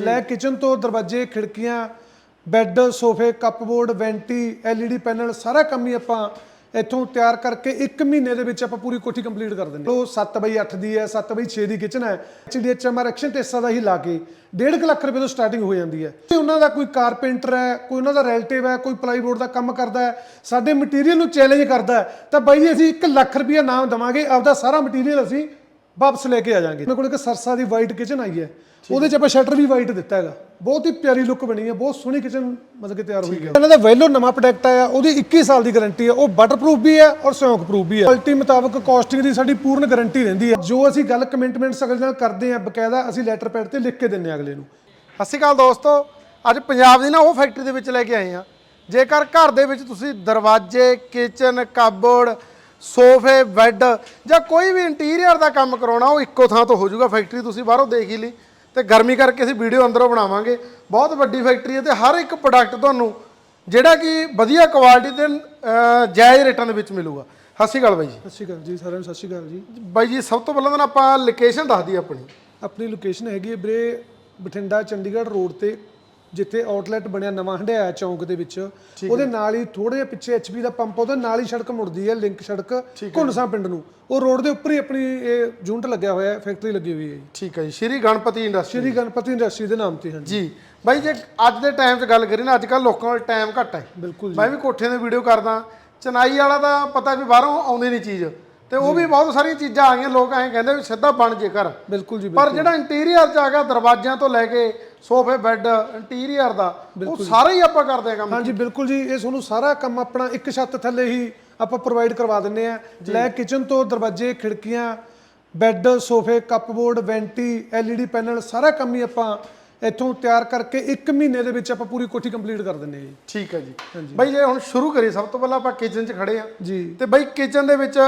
ਲੈ ਕਿਚਨ ਤੋਂ ਦਰਵਾਜ਼ੇ, ਖਿੜਕੀਆਂ, ਬੈੱਡ, ਸੋਫੇ ਕੱਪਬੋਰਡ ਵੈਂਟੀ ਐਲਈਡੀ ਪੈਨਲ ਸਾਰਾ ਕੰਮ ਹੀ ਆਪਾਂ ਇੱਥੋਂ ਤਿਆਰ ਕਰਕੇ 1 ਮਹੀਨੇ ਦੇ ਵਿੱਚ ਆਪਾਂ ਪੂਰੀ ਕੋਠੀ ਕੰਪਲੀਟ ਕਰ ਦਿੰਦੇ ਹਾਂ। ਉਹ 7 ਬਾਈ 8 ਦੀ ਹੈ 7 ਬਾਈ 6 ਦੀ ਕਿਚਨ ਹੈ। ਐਚਡੀਐਚਐਮਆਰ ਐਕਸ਼ਨ ਟੈਸਟਾਂ ਦਾ ਹੀ ਲਾ ਕੇ 1.5 ਲੱਖ ਰੁਪਏ ਤੋਂ ਸਟਾਰਟਿੰਗ ਹੋ ਜਾਂਦੀ ਹੈ। ਤੇ ਉਹਨਾਂ ਦਾ ਕੋਈ ਕਾਰਪੈਂਟਰ ਹੈ, ਕੋਈ ਉਹਨਾਂ ਦਾ ਰਿਲੇਟਿਵ ਹੈ, ਕੋਈ ਪਲਾਈਬੋਰਡ ਦਾ ਕੰਮ ਕਰਦਾ ਹੈ, ਸਾਡੇ ਮਟੀਰੀਅਲ ਨੂੰ ਚੈਲੰਜ ਕਰਦਾ ਤਾਂ ਬਾਈ ਅਸੀਂ 1 ਲੱਖ ਰੁਪਏ ਨਾਮ ਦਵਾਂਗੇ, ਆਪਦਾ ਸਾਰਾ ਮਟੀਰੀਅਲ ਅਸੀਂ ਵਾਪਸ ਲੈ ਕੇ ਆ ਜਾਾਂਗੇ ਮੇਰੇ ਕੋਲ ਇੱਕ ਸਰਸਾ ਦੀ ਵਾਈਟ ਕਿਚਨ ਆਈ ਹੈ। ਉਹਦੇ ਚ ਆਪਾਂ ਸ਼ਟਰ ਵੀ ਵਾਈਟ ਦਿੱਤਾ ਹੈਗਾ। ਬਹੁਤ ਹੀ ਪਿਆਰੀ ਲੁੱਕ ਬਣੀ ਹੈ। ਬਹੁਤ ਸੋਹਣੀ ਕਿਚਨ ਮਤਲਬ ਕਿ ਤਿਆਰ ਹੋਈ ਹੈ। ਇਹਨਾਂ ਦਾ ਵੈਲੋ ਨਵਾਂ ਪ੍ਰੋਡਕਟ ਆਇਆ। ਉਹਦੀ 21 ਸਾਲ ਦੀ ਗਾਰੰਟੀ ਹੈ। ਉਹ ਵਾਟਰਪ੍ਰੂਫ ਵੀ ਹੈ ਔਰ ਸਿਉਂਕ ਪ੍ਰੂਫ ਵੀ ਹੈ। ਕੁਆਲਿਟੀ ਮੁਤਾਬਕ ਕਾਸਟਿੰਗ ਦੀ ਸਾਡੀ ਪੂਰਨ ਗਾਰੰਟੀ ਰਹਿੰਦੀ ਹੈ। ਜੋ ਅਸੀਂ ਗੱਲ ਕਮੈਂਟਮੈਂਟਸ ਅਗਲੇ ਨਾਲ ਕਰਦੇ ਹਾਂ ਬਕਾਇਦਾ ਅਸੀਂ ਲੈਟਰ ਪੈਡ ਤੇ ਲਿਖ ਕੇ ਦਿੰਨੇ ਅਗਲੇ ਨੂੰ। ਸਤਿ ਸ਼੍ਰੀ ਅਕਾਲ ਦੋਸਤੋ। ਅੱਜ ਪੰਜਾਬ ਦੀ ਨਾ ਉਹ ਫੈਕਟਰੀ ਦੇ ਵਿੱਚ ਲੈ ਕੇ ਆਏ ਆ ਜੇਕਰ ਘਰ ਦੇ ਵਿੱਚ ਤੁਸੀਂ ਦਰਵਾਜ਼ੇ ਕਿਚਨ ਕਬੋਰਡ ਸੋਫੇ ਬੈੱਡ ਜਾਂ ਕੋਈ ਵੀ ਇੰਟੀਰੀਅਰ ਦਾ ਕੰਮ ਕਰਾਉਣਾ ਉਹ ਇੱਕੋ ਥਾਂ ਤੋਂ ਹੋ ਜਾਊਗਾ ਫੈਕਟਰੀ। ਤੁਸੀਂ ਬਾਹਰੋਂ ਦੇਖ ਹੀ ਲਈ ਤੇ ਗਰਮੀ ਕਰਕੇ ਅਸੀਂ ਵੀਡੀਓ ਅੰਦਰੋਂ ਬਣਾਵਾਂਗੇ। ਬਹੁਤ ਵੱਡੀ ਫੈਕਟਰੀ ਹੈ ਤੇ ਹਰ ਇੱਕ ਪ੍ਰੋਡਕਟ ਤੁਹਾਨੂੰ ਜਿਹੜਾ ਕਿ ਵਧੀਆ ਕੁਆਲਿਟੀ ਅਹ, ਜਾਇਜ਼ ਰੇਟਾਂ ਦੇ ਵਿੱਚ ਮਿਲੂਗਾ। ਸਤਿ ਸ਼੍ਰੀ ਅਕਾਲ ਬਾਈ ਜੀ। ਸਤਿ ਸ਼੍ਰੀ ਅਕਾਲ ਜੀ ਸਾਰਿਆਂ ਨੂੰ ਸਤਿ ਸ਼੍ਰੀ ਅਕਾਲ ਜੀ। ਬਾਈ ਜੀ ਸਭ ਤੋਂ ਪਹਿਲਾਂ ਤਾਂ ਆਪਾਂ ਲੋਕੇਸ਼ਨ ਦੱਸ ਦਈਏ ਆਪਣੀ। ਆਪਣੀ ਲੋਕੇਸ਼ਨ ਹੈਗੀ ਹੈ ਵੀਰੇ ਬਠਿੰਡਾ ਚੰਡੀਗੜ੍ਹ ਰੋਡ ਤੇ। ਜਿੱਥੇ ਆਊਟਲੈਟ ਬਣਿਆ ਨਵਾਂ ਹੰਡਿਆਇਆ ਚੌਂਕ ਦੇ ਵਿੱਚ ਉਹਦੇ ਨਾਲ ਹੀ ਥੋੜੇ ਜਿਹਾ ਪਿੱਛੇ ਐਚਪੀ ਦਾ ਪੰਪ ਉਹਦੇ ਨਾਲ ਹੀ ਸੜਕ ਮੁੜਦੀ ਹੈ ਲਿੰਕ ਸੜਕ ਘੁੰਨਸਾ ਪਿੰਡ ਨੂੰ। ਉਹ ਰੋਡ ਦੇ ਉੱਪਰ ਹੀ ਆਪਣੀ ਇਹ ਯੂਨਿਟ ਲੱਗਿਆ ਹੋਇਆ ਹੈ ਫੈਕਟਰੀ ਲੱਗੀ ਹੋਈ ਹੈ ਜੀ। ਠੀਕ ਹੈ ਜੀ। ਸ਼੍ਰੀ ਗਣਪਤੀ ਇੰਡਸਟਰੀ। ਸ਼੍ਰੀ ਗਣਪਤੀ ਇੰਡਸਟਰੀ ਦੇ ਨਾਮ ਤੇ ਹਾਂਜੀ। ਜੀ। ਬਾਈ ਜੇ ਅੱਜ ਦੇ ਟਾਈਮ 'ਚ ਗੱਲ ਕਰੀ ਨਾ ਅੱਜ ਕੱਲ ਲੋਕਾਂ ਕੋਲ ਟਾਈਮ ਘੱਟ ਹੈ। ਬਿਲਕੁਲ ਮੈਂ ਵੀ ਕੋਠੇ 'ਤੇ ਵੀਡੀਓ ਕਰਦਾ। ਚਨਾਈ ਵਾਲਾ ਤਾਂ ਪਤਾ ਵੀ ਬਾਹਰੋਂ ਆਉਂਦੀ ਨਹੀਂ ਚੀਜ਼। ਤੇ ਉਹ ਵੀ ਬਹੁਤ ਸਾਰੀਆਂ ਚੀਜ਼ਾਂ ਆ ਗਈਆਂ ਲੋਕ ਐਂ ਕਹਿੰਦੇ ਵੀ ਸਿੱਧਾ ਬਣ ਜੇ ਘਰ। ਬਿਲਕੁਲ ਜੀ ਪਰ ਜਿਹੜਾ ਇੰਟੀਰੀਅਰ 'ਚ ਆ ਗਿਆ ਦਰਵਾਜ਼ਿਆਂ ਤੋਂ ਲੈ ਕੇ ਸੋਫੇ ਬੈੱਡ ਇੰਟੀਰੀਅਰ ਦਾ ਉਹ ਸਾਰਾ ਹੀ ਆਪਾਂ ਕਰਦੇ ਆ ਕੰਮ। ਹਾਂਜੀ ਬਿਲਕੁਲ ਜੀ। ਇਹ ਤੁਹਾਨੂੰ ਸਾਰਾ ਕੰਮ ਆਪਣਾ ਇੱਕ ਛੱਤ ਥੱਲੇ ਹੀ ਆਪਾਂ ਪ੍ਰੋਵਾਈਡ ਕਰਵਾ ਦਿੰਨੇ ਆ। ਲੈ ਕਿਚਨ ਤੋਂ ਦਰਵਾਜ਼ੇ ਖਿੜਕੀਆਂ ਬੈੱਡ ਸੋਫੇ ਕੱਪਬੋਰਡ ਵੈਂਟੀ ਐਲਈਡੀ ਪੈਨਲ ਸਾਰਾ ਕੰਮ ਹੀ ਆਪਾਂ ਇੱਥੋਂ ਤਿਆਰ ਕਰਕੇ 1 ਮਹੀਨੇ ਦੇ ਵਿੱਚ ਆਪਾਂ ਪੂਰੀ ਕੋਠੀ ਕੰਪਲੀਟ ਕਰ ਦਿੰਨੇ ਜੀ। ਠੀਕ ਹੈ ਜੀ। ਬਾਈ ਜੇ ਹੁਣ ਸ਼ੁਰੂ ਕਰੀਏ ਸਭ ਤੋਂ ਪਹਿਲਾਂ ਆਪਾਂ ਕਿਚਨ 'ਚ ਖੜੇ ਆ ਜੀ। ਤੇ ਬਾਈ ਕਿਚਨ ਦੇ ਵਿੱਚ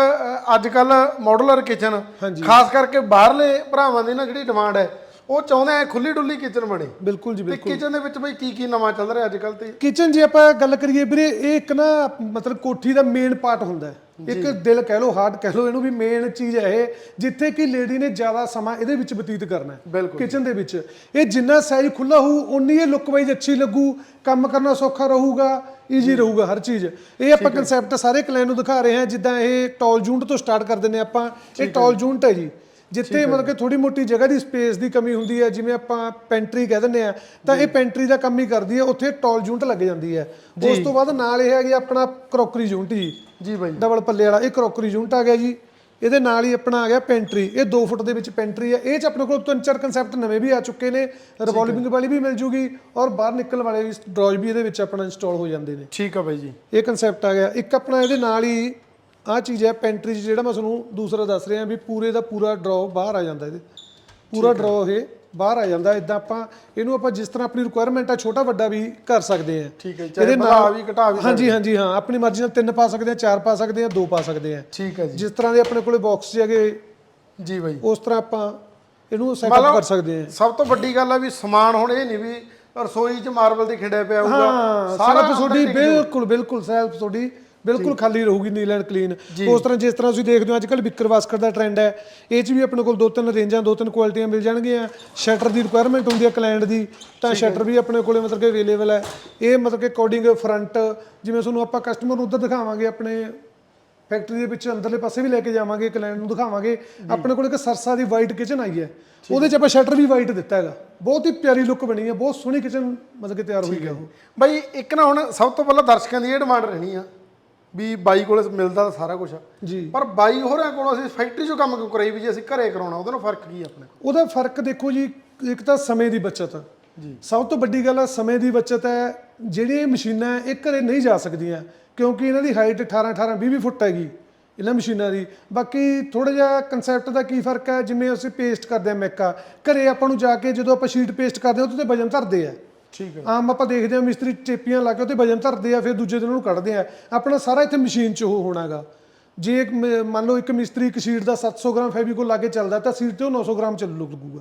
ਅੱਜ ਕੱਲ ਮਾਡੂਲਰ ਕਿਚਨ। ਖਾਸ ਕਰਕੇ ਬਾਹਰਲੇ ਭਰਾਵਾਂ ਦੀ ਨਾ ਜਿਹੜੀ ਡਿਮਾਂਡ ਹੈ ਉਹ ਚਾਹੁੰਦੇ ਆ ਖੁੱਲੀ ਡੁੱਲੀ ਕਿਚਨ ਬਣੇ। ਬਿਲਕੁਲ ਜੀ ਤੇ ਕਿਚਨ ਦੇ ਵਿੱਚ ਬਈ ਕੀ ਕੀ ਨਵਾਂ ਚੱਲ ਰਿਹਾ ਅੱਜ ਕੱਲ ਤੇ? ਕਿਚਨ ਜੇ ਆਪਾਂ ਗੱਲ ਕਰੀਏ ਵੀਰੇ ਇਹ ਇੱਕ ਨਾ ਮਤਲਬ ਕੋਠੀ ਦਾ ਮੇਨ ਪਾਰਟ ਹੁੰਦਾ ਇੱਕ ਦਿਲ ਕਹਿ ਲਓ ਹਾਰਟ ਕਹਿ ਲਓ ਇਹਨੂੰ ਵੀ ਮੇਨ ਚੀਜ਼ ਹੈ ਇਹ ਜਿੱਥੇ ਕਿ ਲੇਡੀ ਨੇ ਜ਼ਿਆਦਾ ਸਮਾਂ ਇਹਦੇ ਵਿੱਚ ਬਤੀਤ ਕਰਨਾ ਹੈ। ਬਿਲਕੁਲ ਕਿਚਨ ਦੇ ਵਿੱਚ। ਇਹ ਜਿੰਨਾ ਸਾਈਜ਼ ਖੁੱਲਾ ਹੋਊ ਉਨੀ ਇਹ ਲੁੱਕ ਵਾਈਜ਼ ਅੱਛੀ ਲੱਗੂ ਕੰਮ ਕਰਨਾ ਸੌਖਾ ਰਹੂਗਾ ਈਜ਼ੀ ਰਹੂਗਾ ਹਰ ਚੀਜ਼। ਇਹ ਆਪਾਂ ਕਨਸੈਪਟ ਸਾਰੇ ਕਲਾਇੰਟ ਨੂੰ ਦਿਖਾ ਰਹੇ ਹਾਂ ਜਿੱਦਾਂ ਇਹ ਟੌਲ ਯੂਨਿਟ ਤੋਂ ਸਟਾਰਟ ਕਰ ਹਾਂ ਆਪਾਂ। ਇਹ ਟੌਲ ਯੂਨਿਟ ਹੈ ਜੀ। ਜਿੱਥੇ ਮਤਲਬ ਕਿ ਥੋੜੀ ਮੋਟੀ ਜਗ੍ਹਾ ਦੀ ਸਪੇਸ ਦੀ ਕਮੀ ਹੁੰਦੀ ਹੈ ਜਿਵੇਂ ਆਪਾਂ ਪੈਂਟਰੀ ਕਹਿ ਦਿੰਦੇ ਆ ਤਾਂ ਇਹ ਪੈਂਟਰੀ ਦਾ ਕੰਮ ਹੀ ਕਰਦੀ ਹੈ ਉੱਥੇ ਟੌਲ ਯੂਨਿਟ ਲੱਗ ਜਾਂਦੀ ਹੈ। ਉਸ ਤੋਂ ਬਾਅਦ ਨਾਲ ਇਹ ਹੈਗੀ ਆਪਣਾ ਕਰੋਕਰੀ ਯੂਨਿਟ ਜੀ। ਜੀ ਬਾਈ। ਡਬਲ ਪੱਲੇ ਵਾਲਾ ਇਹ ਕਰੋਕਰੀ ਯੂਨਿਟ ਆ ਗਿਆ ਜੀ। ਇਹਦੇ ਨਾਲ ਹੀ ਆਪਣਾ ਆ ਗਿਆ ਪੈਂਟਰੀ ਇਹ 2 ਫੁੱਟ ਦੇ ਵਿੱਚ ਪੈਂਟਰੀ ਹੈ। ਇਹ ਚ ਆਪਣੇ ਕੋਲ ਤਿੰਨ ਚਾਰ ਕਨਸੈਪਟ ਨਵੇਂ ਵੀ ਆ ਚੁੱਕੇ ਨੇ ਰਿਵੋਲਵਿੰਗ ਵਾਲੀ ਵੀ ਮਿਲ ਜੂਗੀ ਔਰ ਬਾਹਰ ਨਿਕਲਣ ਵਾਲੇ ਵੀ ਡਰੋਜ ਵੀ ਇਹਦੇ ਵਿੱਚ ਆਪਣਾ ਇੰਸਟਾਲ ਹੋ ਜਾਂਦੇ ਨੇ। ਠੀਕ ਆ ਬਾਈ ਜੀ। ਇਹ ਕਨਸੈਪਟ ਆ ਗਿਆ। ਇੱਕ ਆਪਣਾ ਇਹਦੇ ਨਾਲ ਹੀ ਆਹ ਚੀਜ਼ ਹੈ ਪੈਂਟਰੀ 'ਚ ਜਿਹੜਾ ਮੈਂ ਤੁਹਾਨੂੰ ਦੂਸਰਾ ਦੱਸ ਰਿਹਾ ਵੀ ਪੂਰੇ ਦਾ ਪੂਰਾ ਡਰਾਅ ਬਾਹਰ ਆ ਜਾਂਦਾ ਇਹਦੇ। ਪੂਰਾ ਡਰਾਅ ਇਹ ਬਾਹਰ ਆ ਜਾਂਦਾ ਇਦਾਂ ਆਪਾਂ ਇਹਨੂੰ ਆਪਾਂ ਜਿਸ ਤਰ੍ਹਾਂ ਆਪਣੀ ਰਿਕੁਆਇਰਮੈਂਟ ਆ ਛੋਟਾ ਵੱਡਾ ਵੀ ਕਰ ਸਕਦੇ ਆ ਠੀਕ ਹੈ ਜੀ, ਚਾਹੇ ਵਧਾ ਵੀ ਘਟਾ ਵੀ ਹਾਂਜੀ ਹਾਂਜੀ ਹਾਂ ਆਪਣੀ ਮਰਜ਼ੀ ਨਾਲ ਤਿੰਨ ਪਾ ਸਕਦੇ ਆ ਚਾਰ ਪਾ ਸਕਦੇ ਆ ਦੋ ਪਾ ਸਕਦੇ ਆ ਠੀਕ ਹੈ ਜੀ। ਜਿਸ ਤਰ੍ਹਾਂ ਦੇ ਆਪਣੇ ਕੋਲੇ ਬਾਕਸ ਹੈਗੇ ਜੀ ਬਾਈ। ਉਸ ਤਰ੍ਹਾਂ ਆਪਾਂ ਇਹਨੂੰ ਸੈਟਅਪ ਕਰ ਸਕਦੇ ਆ ਸਭ ਤੋਂ ਵੱਡੀ ਗੱਲ ਆ ਵੀ ਸਮਾਨ ਹੁਣ ਇਹ ਨਹੀਂ ਵੀ ਰਸੋਈ 'ਚ ਮਾਰਬਲ ਦੇ ਖਿੰਡਿਆ ਪਿਆ ਹੋਊਗਾ। ਸਾਰਾ ਤੁਹਾਡੀ ਬਿਲਕੁਲ ਬਿਲਕੁਲ ਸੈਲਫ ਤੁਹਾਡੀ ਬਿਲਕੁਲ ਖਾਲੀ ਰਹੂਗੀ ਨੀਲ ਐਂਡ ਕਲੀਨ। ਉਸ ਤਰ੍ਹਾਂ ਜਿਸ ਤਰ੍ਹਾਂ ਤੁਸੀਂ ਦੇਖਦੇ ਹੋ ਅੱਜ ਕੱਲ ਵਿਕਰ ਵਾਸਕਰ ਦਾ ਟ੍ਰੈਂਡ ਹੈ। ਇਹ ਚ ਵੀ ਆਪਣੇ ਕੋਲ ਦੋ ਤਿੰਨ ਰੇਂਜਾਂ ਦੋ ਤਿੰਨ ਕੁਆਲਿਟੀਆਂ ਮਿਲ ਜਾਣਗੀਆਂ। ਸ਼ਟਰ ਦੀ ਰਿਕੁਆਇਰਮੈਂਟ ਹੁੰਦੀ ਹੈ ਕਲਾਇੰਟ ਦੀ ਤਾਂ ਸ਼ਟਰ ਵੀ ਆਪਣੇ ਕੋਲੇ ਮਤਲਬ ਕਿ ਅਵੇਲੇਬਲ ਹੈ। ਇਹ ਮਤਲਬ ਕਿ ਕੋਡਿੰਗ ਫਰੰਟ ਜਿਵੇਂ ਤੁਹਾਨੂੰ ਆਪਾਂ ਕਸਟਮਰ ਨੂੰ ਉੱਧਰ ਦਿਖਾਵਾਂਗੇ ਆਪਣੇ ਫੈਕਟਰੀ ਦੇ ਵਿੱਚ ਅੰਦਰਲੇ ਪਾਸੇ ਵੀ ਲੈ ਕੇ ਜਾਵਾਂਗੇ ਕਲਾਇੰਟ ਨੂੰ ਦਿਖਾਵਾਂਗੇ। ਆਪਣੇ ਕੋਲ ਇੱਕ ਸਰਸਾ ਦੀ ਵਾਈਟ ਕਿਚਨ ਆਈ ਹੈ। ਉਹਦੇ ਚ ਆਪਾਂ ਸ਼ਟਰ ਵੀ ਵਾਈਟ ਦਿੱਤਾ ਹੈਗਾ। ਬਹੁਤ ਹੀ ਪਿਆਰੀ ਲੁੱਕ ਬਣੀ ਹੈ। ਬਹੁਤ ਸੋਹਣੀ ਕਿਚਨ ਮਤਲਬ ਕਿ ਤਿਆਰ ਹੋਈ ਹੈ ਉਹ। ਬਾਈ ਇੱਕ ਨਾ ਹੁਣ ਸਭ ਤੋਂ ਪਹਿਲਾਂ ਦਰਸ਼ਕਾਂ ਦੀ ਇਹ ਡਿਮਾਂਡ ਰਹਿਣੀ ਆ। ਵੀ ਬਾਈ ਕੋਲ ਮਿਲਦਾ ਤਾਂ ਸਾਰਾ ਕੁਝ ਆ। ਜੀ। ਪਰ ਬਾਈ ਹੋਰਾਂ ਕੋਲੋਂ ਅਸੀਂ ਫੈਕਟਰੀ 'ਚੋਂ ਕੰਮ ਕਿਉਂ ਕਰਾਈ ਵੀ ਜੇ ਅਸੀਂ ਘਰੇ ਕਰਾਉਣਾ ਉਹਦੇ ਨਾਲ ਫ਼ਰਕ ਕੀ ਆ ਆਪਣੇ ਉਹਦਾ ਫ਼ਰਕ ਦੇਖੋ ਜੀ ਇੱਕ ਤਾਂ ਸਮੇਂ ਦੀ ਬਚਤ। ਜੀ। ਸਭ ਤੋਂ ਵੱਡੀ ਗੱਲ ਹੈ ਸਮੇਂ ਦੀ ਬਚਤ ਹੈ ਜਿਹੜੀਆਂ ਮਸ਼ੀਨਾਂ ਇਹ ਘਰੇ ਨਹੀਂ ਜਾ ਸਕਦੀਆਂ ਕਿਉਂਕਿ ਇਹਨਾਂ ਦੀ ਹਾਈਟ 18 18 20 20 ਫੁੱਟ ਹੈਗੀ ਇਹਨਾਂ ਮਸ਼ੀਨਾਂ ਦੀ। ਬਾਕੀ ਥੋੜਾ ਜਿਹਾ ਕਨਸੈਪਟ ਦਾ ਕੀ ਫ਼ਰਕ ਹੈ ਜਿਵੇਂ ਅਸੀਂ ਪੇਸਟ ਕਰਦੇ ਆ ਮੈਕਾ ਘਰੇ ਆਪਾਂ ਨੂੰ ਜਾ ਕੇ ਜਦੋਂ ਆਪਾਂ ਸ਼ੀਟ ਪੇਸਟ ਕਰਦੇ ਹਾਂ ਉਹਦੇ ਤੇ ਵਜਨ ਧਰਦੇ ਆ। ਠੀਕ ਹੈ। ਆਮ ਆਪਾਂ ਦੇਖਦੇ ਹਾਂ ਮਿਸਤਰੀ ਚੇਪੀਆਂ ਲਾ ਕੇ ਉਹਤੇ ਵਜਨ ਧਰਦੇ ਆ ਫਿਰ ਦੂਜੇ ਦਿਨ ਉਹਨੂੰ ਕੱਢਦੇ ਆ। ਆਪਣਾ ਸਾਰਾ ਇੱਥੇ ਮਸ਼ੀਨ 'ਚ ਉਹ ਹੋਣਾਗਾ। ਜੇ ਇੱਕ ਮੰਨ ਲਓ ਇੱਕ ਮਿਸਤਰੀ ਇੱਕ ਸ਼ੀਟ ਦਾ 700 ਗ੍ਰਾਮ ਫੈਵੀਕੋਲ ਲਾ ਕੇ ਚੱਲਦਾ ਤਾਂ ਸ਼ੀਟ ਤੇ ਉਹ 900 ਗ੍ਰਾਮ ਚੱਲ ਲੱਗੂਗਾ।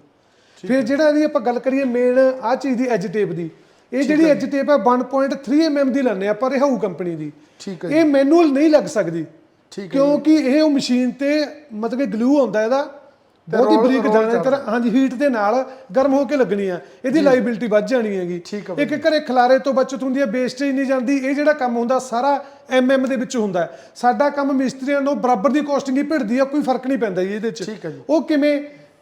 ਫਿਰ ਜਿਹੜਾ ਇਹਦੀ ਆਪਾਂ ਗੱਲ ਕਰੀਏ ਮੇਨ ਆ ਚੀਜ਼ ਦੀ ਐਜ ਟੇਪ ਦੀ। ਇਹ ਜਿਹੜੀ ਐਜ ਟੇਪ ਹੈ 1.3 mm ਦੀ ਲੈਣੇ ਆਪਾਂ ਰਿਹਾਊ ਕੰਪਨੀ ਦੀ। ਠੀਕ ਹੈ ਇਹ ਮੈਨੂਅਲ ਨਹੀਂ ਲੱਗ ਸਕਦੀ। ਠੀਕ ਕਿਉਂਕਿ ਇਹ ਉਹ ਮਸ਼ੀਨ ਤੇ ਮਤਲਬ ਕਿ ਗਲੂ ਹੁੰਦਾ ਇਹਦਾ। ਬਹੁਤ ਹੀ ਬਰੀਕ ਦਾਣੇ ਤਰ੍ਹਾਂ ਹਾਂਜੀ ਹੀਟ ਦੇ ਨਾਲ ਗਰਮ ਹੋ ਕੇ ਲੱਗਣੀ ਆ। ਇਹਦੀ ਲਾਈਬਿਲਿਟੀ ਵੱਧ ਜਾਣੀ ਹੈਗੀ। ਇੱਕ ਘਰੇ ਖਲਾਰੇ ਤੋਂ ਬਚਤ ਹੁੰਦੀ ਹੈ ਵੇਸਟੇਜ ਨਹੀਂ ਜਾਂਦੀ। ਇਹ ਜਿਹੜਾ ਕੰਮ ਹੁੰਦਾ ਸਾਰਾ ਐਮਐਮ ਦੇ ਵਿੱਚ ਹੁੰਦਾ। ਸਾਡਾ ਕੰਮ ਮਿਸਤਰੀਆਂ ਨੂੰ ਬਰਾਬਰ ਦੀ ਕੋਸਟਿੰਗ ਹੀ ਭਿੜਦੀ ਆ ਕੋਈ ਫ਼ਰਕ ਨਹੀਂ ਪੈਂਦਾ ਜੀ ਇਹਦੇ 'ਚ। ਠੀਕ ਆ ਜੀ। ਉਹ ਕਿਵੇਂ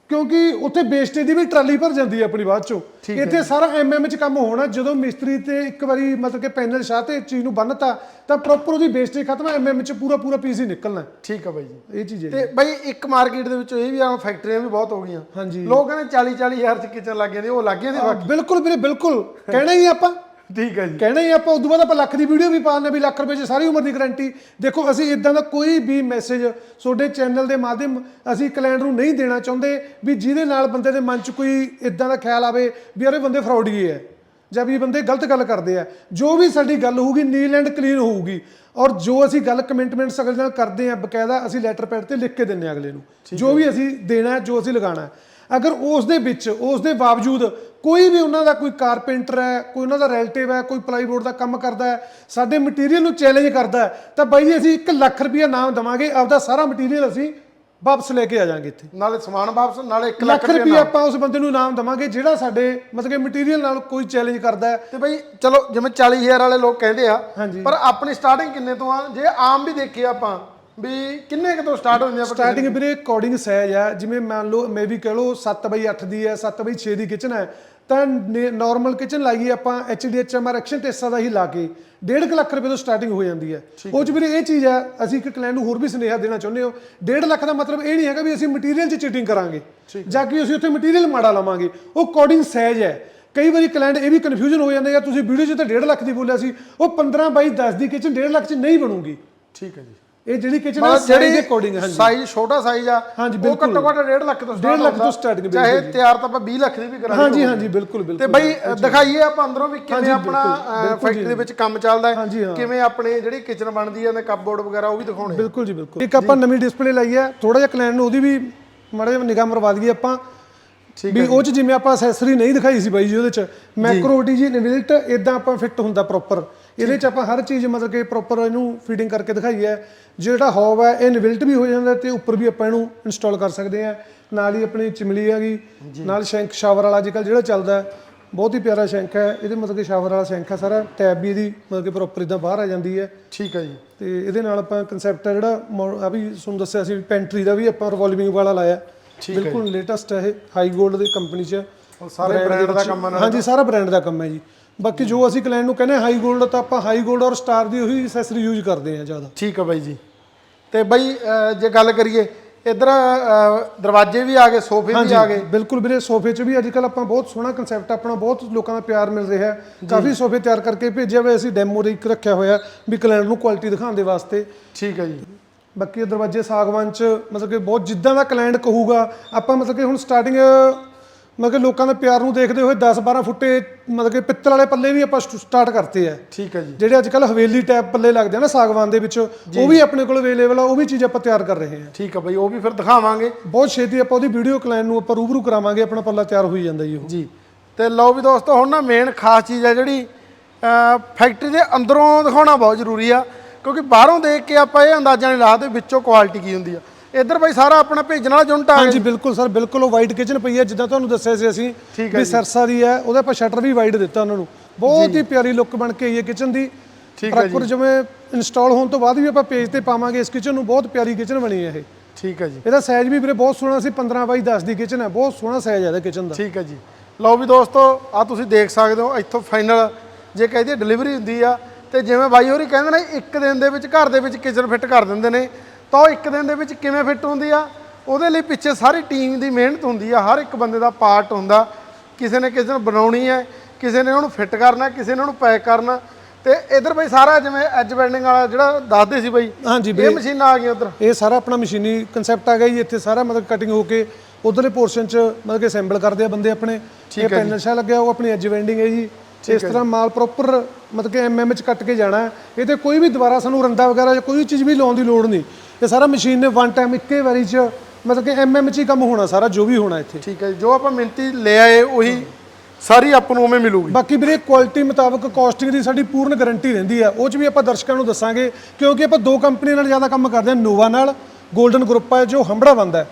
ਕਿਉਂਕਿ ਉੱਥੇ ਵੇਸਟੇਜ ਦੀ ਵੀ ਟਰਾਲੀ ਭਰ ਜਾਂਦੀ ਹੈ ਆਪਣੀ ਬਾਅਦ ਚੋਂ। ਇੱਥੇ ਸਾਰਾ ਐਮਐਮ 'ਚ ਕੰਮ ਹੋਣਾ ਜਦੋਂ ਮਿਸਤਰੀ ਤੇ ਇੱਕ ਵਾਰੀ ਮਤਲਬ ਕਿ ਪੈਨਲ ਸ਼ਾਹ ਤੇ ਚੀਜ਼ ਨੂੰ ਬੰਨਤਾ ਤਾਂ ਪ੍ਰੋਪਰ ਉਹਦੀ ਵੇਸਟੇਜ ਖਤਮ ਐਮਐਮ 'ਚ ਪੂਰਾ ਪੂਰਾ ਪੀਸ ਹੀ ਨਿਕਲਣਾ। ਠੀਕ ਆ ਬਾਈ ਜੀ। ਇਹ ਚੀਜ਼ ਹੈ ਤੇ ਬਾਈ ਇੱਕ ਮਾਰਕੀਟ ਦੇ ਵਿੱਚ ਇਹ ਵੀ ਆ ਫੈਕਟਰੀਆਂ ਵੀ ਬਹੁਤ ਹੋ ਗਈਆਂ। ਲੋਕ ਕਹਿੰਦੇ 40 40 ਹਜ਼ਾਰ ਚ ਕਿਚਨ ਲੱਗ ਜਾਂਦੀ ਉਹ ਲੱਗ ਜਾਂਦੀ ਬਿਲਕੁਲ ਵੀਰੇ ਬਿਲਕੁਲ। ਕਹਿਣਾ ਹੀ ਆਪਾਂ। ਠੀਕ ਹੈ ਜੀ। ਕਹਿਣਾ ਹੀ ਆਪਾਂ ਉਦੋਂ ਬਾਅਦ ਆਪਾਂ ਲੱਖ ਦੀ ਵੀਡੀਓ ਵੀ ਪਾਉਂਦੇ ਵੀ ਲੱਖ ਰੁਪਏ 'ਚ ਸਾਰੀ ਉਮਰ ਦੀ ਗਾਰੰਟੀ ਦੇਖੋ ਅਸੀਂ ਇਦਾਂ ਦਾ ਕੋਈ ਵੀ ਮੈਸੇਜ ਤੁਹਾਡੇ ਚੈਨਲ ਦੇ ਮਾਧਿਅਮ ਅਸੀਂ ਕਲਾਇੰਟ ਨੂੰ ਨਹੀਂ ਦੇਣਾ ਚਾਹੁੰਦੇ ਵੀ ਜਿਹਦੇ ਨਾਲ ਬੰਦੇ ਦੇ ਮਨ 'ਚ ਕੋਈ ਇਦਾਂ ਦਾ ਖਿਆਲ ਆਵੇ ਵੀ ਯਾਰ ਇਹ ਬੰਦੇ ਫਰਾਡੀਏ ਹੈ ਜਾਂ ਵੀ ਬੰਦੇ ਗਲਤ ਗੱਲ ਕਰਦੇ ਆ ਜੋ ਵੀ ਸਾਡੀ ਗੱਲ ਹੋਊਗੀ ਨੀਲ ਐਂਡ ਕਲੀਨ ਹੋਊਗੀ। ਔਰ ਜੋ ਅਸੀਂ ਗੱਲ ਕਮੈਂਟਮੈਂਟਸ ਅਗਲੇ ਨਾਲ ਕਰਦੇ ਆ ਬਕਾਇਦਾ ਅਸੀਂ ਲੈਟਰ ਪੈਡ ਤੇ ਲਿਖ ਕੇ ਦਿੰਨੇ ਆ ਅਗਲੇ ਨੂੰ। ਜੋ ਵੀ ਅਸੀਂ ਦੇਣਾ ਜੋ ਅਸੀਂ ਲਗਾਉਣਾ ਹੈ। ਅਗਰ ਉਸ ਦੇ ਵਿੱਚ ਉਸ ਦੇ ਬਾਵਜੂਦ ਕੋਈ ਵੀ ਉਹਨਾਂ ਦਾ ਕੋਈ ਕਾਰਪੈਂਟਰ ਹੈ ਕੋਈ ਉਹਨਾਂ ਦਾ ਰਿਲੇਟਿਵ ਹੈ ਕੋਈ ਪਲਾਈਬੋਰਡ ਦਾ ਕੰਮ ਕਰਦਾ ਹੈ ਸਾਡੇ ਮਟੀਰੀਅਲ ਨੂੰ ਚੈਲੰਜ ਕਰਦਾ ਹੈ ਤਾਂ ਬਾਈ ਜੀ ਅਸੀਂ 1 ਲੱਖ ਰੁਪਇਆ ਨਾਮ ਦਵਾਂਗੇ ਆਪਦਾ ਸਾਰਾ ਮਟੀਰੀਅਲ ਅਸੀਂ ਵਾਪਸ ਲੈ ਕੇ ਆ ਜਾਾਂਗੇ ਇੱਥੇ। ਨਾਲੇ ਸਮਾਨ ਵਾਪਸ ਨਾਲੇ 1 ਲੱਖ ਰੁਪਇਆ ਆਪਾਂ ਉਸ ਬੰਦੇ ਨੂੰ ਨਾਮ ਦਵਾਂਗੇ ਜਿਹੜਾ ਸਾਡੇ ਮਤਲਬ ਕਿ ਮਟੀਰੀਅਲ ਨਾਲ ਕੋਈ ਚੈਲੰਜ ਕਰਦਾ ਹੈ। ਤੇ ਬਈ ਚਲੋ ਜਿਵੇਂ 40000 ਵਾਲੇ ਲੋਕ ਕਹਿੰਦੇ ਆ। ਪਰ ਆਪਣੀ ਸਟਾਰਟਿੰਗ ਕਿੰਨੇ ਤੋਂ ਆ? ਜੇ ਆਮ ਵੀ ਦੇਖੀਏ ਆਪਾਂ ਵੀ ਕਿੰਨੇ ਕੁ ਤੋਂ ਸਟਾਰਟ ਹੁੰਦੀ ਆ ਆਪਾਂ ਸਟਾਰਟਿੰਗ ਵੀਰੇ ਅਕੋਰਡਿੰਗ ਸਾਈਜ਼ ਹੈ ਜਿਵੇਂ ਮੰਨ ਲਓ ਮੇ ਵੀ ਕਹ ਲਓ 7 ਬਾਈ 8 ਦੀ ਹੈ 7 ਬਾਈ 6 ਦੀ ਕਿਚਨ ਹੈ ਤਾਂ ਨਾਰਮਲ ਕਿਚਨ ਲਾਈਏ ਆਪਾਂ HDHMR ਐਕਸ਼ਨ ਟੈਸਟਾਂ ਦਾ ਹੀ ਲਾ ਕੇ 1.5 ਲੱਖ ਰੁਪਏ ਤੋਂ ਸਟਾਰਟਿੰਗ ਹੋ ਜਾਂਦੀ ਹੈ। ਉਹ ਚ ਵੀਰੇ ਇਹ ਚੀਜ਼ ਹੈ ਅਸੀਂ ਇੱਕ ਕਲਾਇੰਟ ਨੂੰ ਹੋਰ ਵੀ ਸੁਨੇਹਾ ਦੇਣਾ ਚਾਹੁੰਦੇ ਹਾਂ 1.5 ਲੱਖ ਦਾ ਮਤਲਬ ਇਹ ਨਹੀਂ ਹੈਗਾ ਵੀ ਅਸੀਂ ਮਟੀਰੀਅਲ 'ਚ ਚੀਟਿੰਗ ਕਰਾਂਗੇ ਜਾਂ ਕਿ ਅਸੀਂ ਉੱਥੇ ਮਟੀਰੀਅਲ ਮਾੜਾ ਲਵਾਂਗੇ। ਉਹ ਅਕੋਰਡਿੰਗ ਸਾਈਜ਼ ਹੈ। ਕਈ ਵਾਰੀ ਕਲਾਇੰਟ ਇਹ ਵੀ ਕਨਫਿਊਜ਼ਨ ਹੋ ਜਾਂਦੇ ਆ ਤੁਸੀਂ ਵੀਡੀਓ 'ਚ ਤਾਂ 1.5 ਲੱਖ ਦੀ ਬੋਲਿਆ ਸੀ ਉਹ 15 ਬਾਈ 10 ਦੀ ਕਿਚਨ 1.5 ਲੱਖ 'ਚ ਨਹੀਂ ਬਣੂਗੀ। ਠੀਕ ਹੈ ਜੀ। ਇਹ ਜਿਹੜੀ ਕਿਚਨ ਹੈ ਸਾਈਜ਼ ਦੇ ਜਿਹੜੀ ਅਕੋਰਡਿੰਗ ਹਾਂਜੀ। ਸਾਈਜ਼ ਛੋਟਾ ਸਾਈਜ਼ ਆ ਹਾਂਜੀ, ਉਹ। ਘੱਟੋ ਘੱਟ 1.5 ਲੱਖ ਤੋਂ start 1.5 ਲੱਖ ਤੋਂ starting ਚਾਹੇ। ਤਿਆਰ ਤਾਂ ਆਪਾਂ 20 ਲੱਖ ਦੀ ਵੀ ਕਰਾਂਗੇ ਹਾਂਜੀ ਹਾਂਜੀ ਬਿਲਕੁਲ ਤੇ ਬਿਲਕੁਲ ਬਈ ਦਿਖਾਈਏ ਆਪਾਂ ਅੰਦਰੋਂ ਵੀ ਕਿਵੇਂ ਆਪਣਾ ਫੈਕਟਰੀ ਦੇ ਵਿੱਚ ਕੰਮ ਚੱਲਦਾ ਹੈ। ਕਿਵੇਂ ਆਪਣੀ ਜਿਹੜੀ ਕਿਚਨ ਬਣਦੀ ਹੈ ਤੇ ਕੱਪਬੋਰਡ ਵਗੈਰਾ ਉਹ ਵੀ ਦਿਖਾਉਣੇ। ਬਿਲਕੁਲ ਜੀ ਬਿਲਕੁਲ। ਇੱਕ ਆਪਾਂ ਨਵੀਂ ਡਿਸਪਲੇ ਲਾਈ ਹੈ ਥੋੜਾ ਜਿਹਾ ਕਲਾਇੰਟ ਨੂੰ ਉਹਦੀ ਵੀ ਮਾੜਾ ਜਿਹਾ ਨਿਗਾਹ ਮਰਵਾ ਦਈਏ ਆਪਾਂ। ਠੀਕ ਵੀ ਉਹ ਚ ਜਿਵੇਂ ਆਪਾਂ ਅਸੈਸਰੀ ਨਹੀਂ ਦਿਖਾਈ ਸੀ ਬਾਈ ਜੀ ਉਹਦੇ ਚ। ਮੈਕਰੋ ਡੀ ਜੀ ਨਿਵਿਲਟ ਇਦਾਂ ਆਪਾਂ ਫਿੱਟ ਹੁੰਦਾ ਪ੍ਰੋਪਰ ਇਹਦੇ ਚ ਆਪਾਂ ਹਰ ਚੀਜ਼ ਮਤਲਬ ਕਿ ਪ੍ਰੋਪਰ ਇਹਨੂੰ ਫੀਡਿੰਗ ਕਰਕੇ ਦਿਖਾਈ ਹੈ। ਜਿਹੜਾ ਹੌਬ ਹੈ ਇਹ ਨਿਵਿਲਟ ਵੀ ਹੋ ਜਾਂਦਾ ਤੇ ਉੱਪਰ ਵੀ ਆਪਾਂ ਇਹਨੂੰ ਇੰਸਟਾਲ ਕਰ ਸਕਦੇ ਆ ਨਾਲ ਹੀ ਆਪਣੀ ਚਿਮਲੀ ਹੈਗੀ ਨਾਲ ਸ਼ੈਂਕ ਸ਼ਾਵਰ ਵਾਲਾ ਅੱਜਕੱਲ ਜਿਹੜਾ ਚੱਲਦਾ ਹੈ, ਬਹੁਤ ਹੀ ਪਿਆਰਾ ਸ਼ੈਂਕ ਹੈ। ਇਹਦੇ ਮਤਲਬ ਕਿ ਸ਼ਾਵਰ ਵਾਲਾ ਸ਼ੈਂਕ ਹੈ ਸਾਰਾ ਟੈਬ ਵੀ ਇਹਦੀ ਮਤਲਬ ਕਿ ਪ੍ਰੋਪਰ ਇਦਾਂ ਬਾਹਰ ਆ ਜਾਂਦੀ ਹੈ। ਠੀਕ ਹੈ ਜੀ। ਤੇ ਇਹਦੇ ਨਾਲ ਆਪਾਂ ਕਨਸੈਪਟ ਹੈ ਜਿਹੜਾ ਆ ਵੀ ਤੁਹਾਨੂੰ ਦੱਸਿਆ ਸੀ ਪੈਂਟਰੀ ਦਾ ਵੀ ਆਪਾਂ ਰਿਵੋਲਵਿੰਗ ਵਾਲਾ ਲਾਇਆ। ਬਿਲਕੁਲ ਲੇਟੈਸਟ ਹੈ ਇਹ ਹਾਈ 골ਡ ਦੀ ਕੰਪਨੀ ਚ। ਸਾਰੇ ਬ੍ਰਾਂਡ ਦਾ ਕੰਮ ਆ ਹਾਂਜੀ ਸਾਰਾ ਬ੍ਰਾਂਡ ਦਾ ਕੰਮ ਹੈ ਜੀ। ਬਾਕੀ ਜੋ ਅਸੀਂ ਕਲਾਇੰਟ ਨੂੰ ਕਹਿੰਦੇ ਹਾਈ 골ਡ ਤਾਂ ਆਪਾਂ ਹਾਈ 골ਡ ਔਰ ਸਟਾਰ ਦੀ ਉਹੀ ਐਕਸੈਸਰੀ ਯੂਜ਼ ਕਰਦੇ ਹਾਂ ਜ਼ਿਆਦਾ। ਠੀਕ ਹੈ ਬਾਈ ਜੀ। ਤੇ ਬਾਈ ਜੇ ਗੱਲ ਕਰੀਏ ਇਧਰ ਦਰਵਾਜ਼ੇ ਵੀ ਆ ਗਏ ਸੋਫੇ ਵੀ ਆ ਗਏ। ਬਿਲਕੁਲ ਵੀਰੇ ਸੋਫੇ 'ਚ ਵੀ ਅੱਜਕੱਲ ਆਪਾਂ ਬਹੁਤ ਸੋਹਣਾ ਕਨਸੈਪਟ ਆਪਣਾ ਬਹੁਤ ਲੋਕਾਂ ਦਾ ਪਿਆਰ ਮਿਲ ਰਿਹਾ ਹੈ। ਕਾਫੀ ਸੋਫੇ ਤਿਆਰ ਕਰਕੇ ਭੇਜਿਆ ਹੋਇਆ ਅਸੀਂ ਡੈਮੋ ਇੱਕ ਰੱਖਿਆ ਹੋਇਆ ਵੀ ਕਲਾਇੰਟ ਨੂੰ ਕੁਆਲਿਟੀ ਦਿਖਾਉਣ ਦੇ ਵਾਸਤੇ। ਠੀਕ ਹੈ ਜੀ। ਬਾਕੀ ਦਰਵਾਜ਼ੇ ਸਾਗਵਾਨ ਚ ਮਤਲਬ ਕਿ ਬਹੁਤ ਜਿੱਦਾਂ ਦਾ ਕਲਾਇੰਟ ਕਹੂਗਾ ਆਪਾਂ ਮਤਲਬ ਕਿ ਹੁਣ ਸਟਾਰਟਿੰਗ ਮਤਲਬ ਕਿ ਲੋਕਾਂ ਦੇ ਪਿਆਰ ਨੂੰ ਦੇਖਦੇ ਹੋਏ 10 12 ਫੁੱਟੇ ਮਤਲਬ ਕਿ ਪਿੱਤਲ ਵਾਲੇ ਪੱਲੇ ਵੀ ਆਪਾਂ ਸਟਾਰਟ ਕਰਤੇ ਆ। ਠੀਕ ਹੈ ਜੀ। ਜਿਹੜੇ ਅੱਜ ਕੱਲ ਹਵੇਲੀ ਟੈਪ ਪੱਲੇ ਲੱਗਦੇ ਆ ਨਾ ਸਾਗਵਾਨ ਦੇ ਵਿੱਚ ਉਹ ਵੀ ਆਪਣੇ ਕੋਲ ਅਵੇਲੇਬਲ ਆ ਉਹ ਵੀ ਚੀਜ਼ ਆਪਾਂ ਤਿਆਰ ਕਰ ਰਹੇ ਹਾਂ। ਠੀਕ ਹੈ ਬਾਈ ਉਹ ਵੀ ਫਿਰ ਦਿਖਾਵਾਂਗੇ। ਬਹੁਤ ਛੇਤੀ ਆਪਾਂ ਉਹਦੀ ਵੀਡੀਓ ਕਲਾਇੰਟ ਨੂੰ ਆਪਾਂ ਰੂਬਰੂ ਕਰਾਵਾਂਗੇ ਆਪਣਾ ਪੱਲਾ ਤਿਆਰ ਹੋਈ ਜਾਂਦਾ ਜੀ ਉਹ। ਜੀ। ਤੇ ਲਓ ਵੀ ਦੋਸਤੋ ਹੁਣ ਨਾ ਮੇਨ ਖਾਸ ਚੀਜ਼ ਹੈ ਜਿਹੜੀ ਫੈਕਟਰੀ ਦੇ ਅੰਦਰੋਂ ਦਿਖਾਉਣਾ ਬਹੁਤ ਜ਼ਰੂਰੀ ਆ ਕਿਉਂਕਿ ਬਾਹਰੋਂ ਦੇਖ ਕੇ ਆਪਾਂ ਇਹ ਅੰਦਾਜ਼ਾ ਨਹੀਂ ਲਾਦੇ ਵਿੱਚੋਂ ਕੁਆਲਿਟੀ ਕੀ ਹੁੰਦੀ ਆ। ਇੱਧਰ ਬਾਈ ਸਾਰਾ ਆਪਣਾ ਭੇਜਣ ਵਾਲਾ ਯੂਨਿਟ ਆ ਗਿਆ ਹਾਂਜੀ ਬਿਲਕੁਲ ਸਰ ਬਿਲਕੁਲ ਉਹ ਵਾਈਟ ਕਿਚਨ ਪਈ ਹੈ ਜਿੱਦਾਂ ਤੁਹਾਨੂੰ ਦੱਸਿਆ ਸੀ ਅਸੀਂ ਵੀ ਸਰਸਾ ਦੀ ਹੈ ਉਹਦਾ ਆਪਾਂ ਸ਼ਟਰ ਵੀ ਵਾਈਟ ਦਿੱਤਾ ਉਹਨਾਂ ਨੂੰ। ਬਹੁਤ ਹੀ ਪਿਆਰੀ ਲੁੱਕ ਬਣ ਕੇ ਆਈ ਹੈ ਕਿਚਨ ਦੀ। ਠੀਕ ਹੈ ਪ੍ਰੋਪਰ ਜਿਵੇਂ ਇੰਸਟਾਲ ਹੋਣ ਤੋਂ ਬਾਅਦ ਵੀ ਆਪਾਂ ਪੇਜ ਤੇ ਪਾਵਾਂਗੇ ਇਸ ਕਿਚਨ ਨੂੰ ਬਹੁਤ ਪਿਆਰੀ ਕਿਚਨ ਬਣੀ ਹੈ ਇਹ। ਠੀਕ ਹੈ ਜੀ। ਇਹਦਾ ਸਾਈਜ਼ ਵੀ ਵੀਰੇ ਬਹੁਤ ਸੋਹਣਾ ਸੀ 15 ਬਾਈ 10 ਦੀ ਕਿਚਨ ਹੈ ਬਹੁਤ ਸੋਹਣਾ ਸਾਈਜ਼ ਹੈ ਇਹਦਾ ਕਿਚਨ ਦਾ। ਠੀਕ ਹੈ ਜੀ। ਲਓ ਵੀ ਦੋਸਤੋ ਆ ਤੁਸੀਂ ਦੇਖ ਸਕਦੇ ਹੋ ਇੱਥੋਂ ਫਾਈਨਲ ਜੇ ਕਹਦੇ ਡਿਲੀਵਰੀ ਹੁੰਦੀ ਆ ਤੇ ਜਿਵੇਂ ਬਾਈ ਹੋਰੀ ਕਹਿੰਦੇ ਨੇ ਇੱਕ ਦਿਨ ਦੇ ਵਿੱਚ ਘਰ ਦੇ ਵਿੱਚ ਕਿਚਨ ਫਿੱਟ ਕਰ ਦਿੰਦੇ ਨੇ। ਤਾਂ ਉਹ ਇੱਕ ਦਿਨ ਦੇ ਵਿੱਚ ਕਿਵੇਂ ਫਿੱਟ ਹੁੰਦੀ ਆ? ਉਹਦੇ ਲਈ ਪਿੱਛੇ ਸਾਰੀ ਟੀਮ ਦੀ ਮਿਹਨਤ ਹੁੰਦੀ ਆ ਹਰ ਇੱਕ ਬੰਦੇ ਦਾ ਪਾਰਟ ਹੁੰਦਾ। ਕਿਸੇ ਨੇ ਕਿਚਨ ਬਣਾਉਣੀ ਹੈ ਕਿਸੇ ਨੇ ਉਹਨੂੰ ਫਿੱਟ ਕਰਨਾ ਕਿਸੇ ਨੇ ਉਹਨੂੰ ਪੈਕ ਕਰਨਾ। ਤੇ ਇਧਰ ਬਈ ਸਾਰਾ ਜਿਵੇਂ ਐਜ ਬੈਂਡਿੰਗ ਵਾਲਾ ਜਿਹੜਾ ਦੱਸਦੇ ਸੀ ਬਈ ਹਾਂਜੀ ਇਹ ਮਸ਼ੀਨਾਂ ਆ ਗਈਆਂ ਉਧਰ। ਇਹ ਸਾਰਾ ਆਪਣਾ ਮਸ਼ੀਨੀ ਕਨਸੈਪਟ ਆ ਗਿਆ ਜੀ ਇੱਥੇ ਸਾਰਾ ਮਤਲਬ ਕਟਿੰਗ ਹੋ ਕੇ ਉਧਰਲੇ ਪੋਰਸ਼ਨ ਚ ਮਤਲਬ ਕਿ ਅਸੈਂਬਲ ਕਰਦੇ ਆ ਬੰਦੇ ਆਪਣੇ। ਇਹ ਪੈਨਲ ਸ਼ਾ ਲੱਗਿਆ ਉਹ ਆਪਣੀ ਐਜ ਵੈਂਡਿੰਗ ਹੈ ਜੀ। ਇਸ ਤਰ੍ਹਾਂ ਮਾਲ ਪ੍ਰੋਪਰ ਮਤਲਬ ਕਿ ਐਮਐਮ ਚ ਕੱਟ ਕੇ ਜਾਣਾ ਹੈ। ਇਹ ਤੇ ਕੋਈ ਵੀ ਦੁਬਾਰਾ ਸਾਨੂੰ ਰੰਦਾ ਵਗੈਰਾ ਜਾਂ ਕੋਈ ਚੀਜ਼ ਵੀ ਲਾਉਣ ਦੀ ਲੋੜ ਨਹੀਂ। ਇਹ ਸਾਰਾ ਮਸ਼ੀਨ ਨੇ ਵਨ ਟਾਈਮ ਇੱਕੇ ਵਾਰੀ ਚ ਮਤਲਬ ਕਿ ਐਮਐਮ ਚ ਹੀ ਕੰਮ ਹੋਣਾ ਸਾਰਾ ਜੋ ਵੀ ਹੋਣਾ ਇੱਥੇ। ਠੀਕ ਹੈ ਜੀ, ਜੋ ਆਪਾਂ ਮਿੰਤੀ ਲੈ ਆਏ ਉਹੀ ਸਾਰੀ ਆਪਾਂ ਨੂੰ ਉਵੇਂ ਮਿਲੂਗੀ। ਬਾਕੀ ਵੀਰੇ ਕੁਆਲਿਟੀ ਮੁਤਾਬਕ ਕਾਸਟਿੰਗ ਦੀ ਸਾਡੀ ਪੂਰਨ ਗਾਰੰਟੀ ਰਹਿੰਦੀ ਆ ਉਹ ਚ ਵੀ ਆਪਾਂ ਦਰਸ਼ਕਾਂ ਨੂੰ ਦੱਸਾਂਗੇ ਕਿਉਂਕਿ ਆਪਾਂ ਦੋ ਕੰਪਨੀਆਂ ਨਾਲ ਜ਼ਿਆਦਾ ਕੰਮ ਕਰਦੇ ਹਾਂ ਨੋਵਾ ਨਾਲ 골ਡਨ ਗਰੁੱਪ ਹੈ ਜੋ ਹੰਬੜਾ ਬੰਦਾ ਹੈ।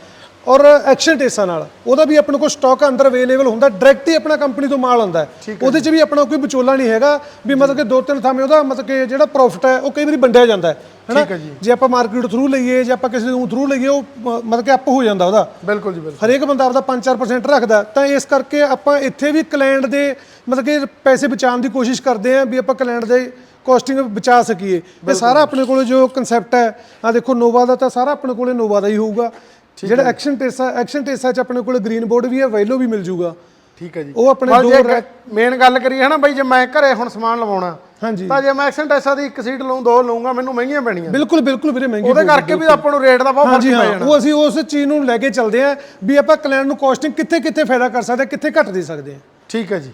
ਔਰ ਐਕਸ਼ਨ ਟੇਸਾਂ ਨਾਲ। ਉਹਦਾ ਵੀ ਆਪਣੇ ਕੋਲ ਸਟਾਕ ਅੰਦਰ ਅਵੇਲੇਬਲ ਹੁੰਦਾ ਡਾਇਰੈਕਟ ਹੀ ਆਪਣਾ ਕੰਪਨੀ ਤੋਂ ਮਾਲ ਆਉਂਦਾ ਹੈ। ਉਹਦੇ 'ਚ ਵੀ ਆਪਣਾ ਕੋਈ ਵਿਚੋਲਾ ਨਹੀਂ ਹੈਗਾ ਵੀ ਮਤਲਬ ਕਿ ਦੋ ਤਿੰਨ ਥਾਵੇਂ ਉਹਦਾ ਮਤਲਬ ਕਿ ਜਿਹੜਾ ਪ੍ਰੋਫਿਟ ਹੈ ਉਹ ਕਈ ਵਾਰੀ ਵੰਡਿਆ ਜਾਂਦਾ ਹੈ। ਹਨਾ? ਜੀ। ਆਪਾਂ ਮਾਰਕੀਟ ਥਰੂ ਲਈਏ ਜੇ ਆਪਾਂ ਕਿਸੇ ਦੇ ਥਰੂ ਲਈਏ ਉਹ ਮ- ਮਤਲਬ ਕਿ ਅਪ ਹੋ ਜਾਂਦਾ ਉਹਦਾ। ਬਿਲਕੁਲ ਜੀ ਬਿਲਕੁਲ। ਹਰੇਕ ਬੰਦਾ ਆਪਦਾ 5-4% ਰੱਖਦਾ ਤਾਂ ਇਸ ਕਰਕੇ ਆਪਾਂ ਇੱਥੇ ਵੀ ਕਲਾਇੰਟ ਦੇ ਮਤਲਬ ਕਿ ਪੈਸੇ ਬਚਾਉਣ ਦੀ ਕੋਸ਼ਿਸ਼ ਕਰਦੇ ਆਂ ਵੀ ਆਪਾਂ ਕਲਾਇੰਟ ਦੇ ਕੋਸਟਿੰਗ ਬਚਾ ਸਕੀਏ। ਇਹ ਸਾਰਾ ਆਪਣੇ ਕੋਲ ਜੋ ਕਨਸੈਪਟ ਹੈ ਆ ਦੇਖੋ ਨੋਵਾ ਦਾ ਤਾਂ ਸਾਰਾ ਆਪਣੇ ਕੋਲੇ ਨੋਵਾ ਦਾ ਹੀ ਹੋਊਗਾ। ਜਿਹੜਾ ਐਕਸ਼ਨ ਟੇਸਾ ਐਕਸ਼ਨ ਟੇਸਾ ਚ ਆਪਣੇ ਕੋਲ ਗ੍ਰੀਨ ਬੋਰਡ ਵੀ ਹੈ ਵੈਲੋ ਵੀ ਮਿਲ ਜੂਗਾ। ਠੀਕ ਹੈ ਜੀ। ਉਹ ਆਪਣੇ ਦੋ ਮੇਨ ਗੱਲ ਕਰੀਏ ਹਨਾ ਬਾਈ ਜੇ ਮੈਂ ਘਰੇ ਹੁਣ ਸਮਾਨ ਲਵਾਉਣਾ ਹਾਂਜੀ। ਤਾਂ ਜੇ ਮੈਂ ਐਕਸੈਂਟ ਐਸਾ ਦੀ ਇੱਕ ਸੀਟ ਲਵਾਂ ਦੋ ਲਵਾਂਗਾ ਮੈਨੂੰ ਮਹਿੰਗੀਆਂ ਪੈਣੀਆਂ। ਬਿਲਕੁਲ ਬਿਲਕੁਲ ਵੀਰੇ ਮਹਿੰਗੀ ਉਹਦੇ ਕਰਕੇ ਵੀ ਆਪਾਂ ਨੂੰ ਰੇਟ ਦਾ ਬਹੁਤ ਫ਼ਰਕ ਪੈ ਹਾਂ ਜਾਣਾ। ਉਹ ਅਸੀਂ ਉਸ ਚੀਜ਼ ਨੂੰ ਲੈ ਕੇ ਚੱਲਦੇ ਆਂ ਵੀ ਆਪਾਂ ਕਲਾਇੰਟ ਨੂੰ ਕੋਸਟਿੰਗ ਕਿੱਥੇ ਕਿੱਥੇ ਫਾਇਦਾ ਕਰ ਸਕਦੇ ਹਾਂ ਕਿੱਥੇ ਘੱਟ ਦੇ ਸਕਦੇ ਹਾਂ। ਠੀਕ ਹੈ ਜੀ।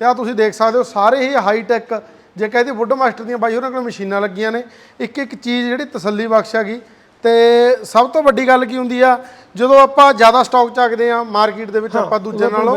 ਤੇ ਆ ਤੁਸੀਂ ਦੇਖ ਸਕਦੇ ਹੋ ਸਾਰੇ ਹੀ ਹਾਈ ਟੈਕ ਜੇ ਕਹਿੰਦੇ ਵੁੱਡ ਮਾਸਟਰ ਦੀਆਂ ਬਾਈ ਉਹਨਾਂ ਕੋਲ ਮਸ਼ੀਨਾਂ ਲੱਗੀਆਂ ਨੇ। ਇੱਕ ਇੱਕ ਚੀਜ਼ ਜਿਹੜੀ ਤਸੱਲੀ ਬਖਸ਼ ਹੈਗੀ। ਤੇ ਸਭ ਤੋਂ ਵੱਡੀ ਗੱਲ ਕੀ ਹੁੰਦੀ ਆ? ਜਦੋਂ ਆਪਾਂ ਜ਼ਿਆਦਾ ਸਟਾਕ ਚੱਕਦੇ ਆ ਮਾਰਕੀਟ ਦੇ ਵਿੱਚ ਆਪਾਂ ਦੂਜੇ ਨਾਲੋਂ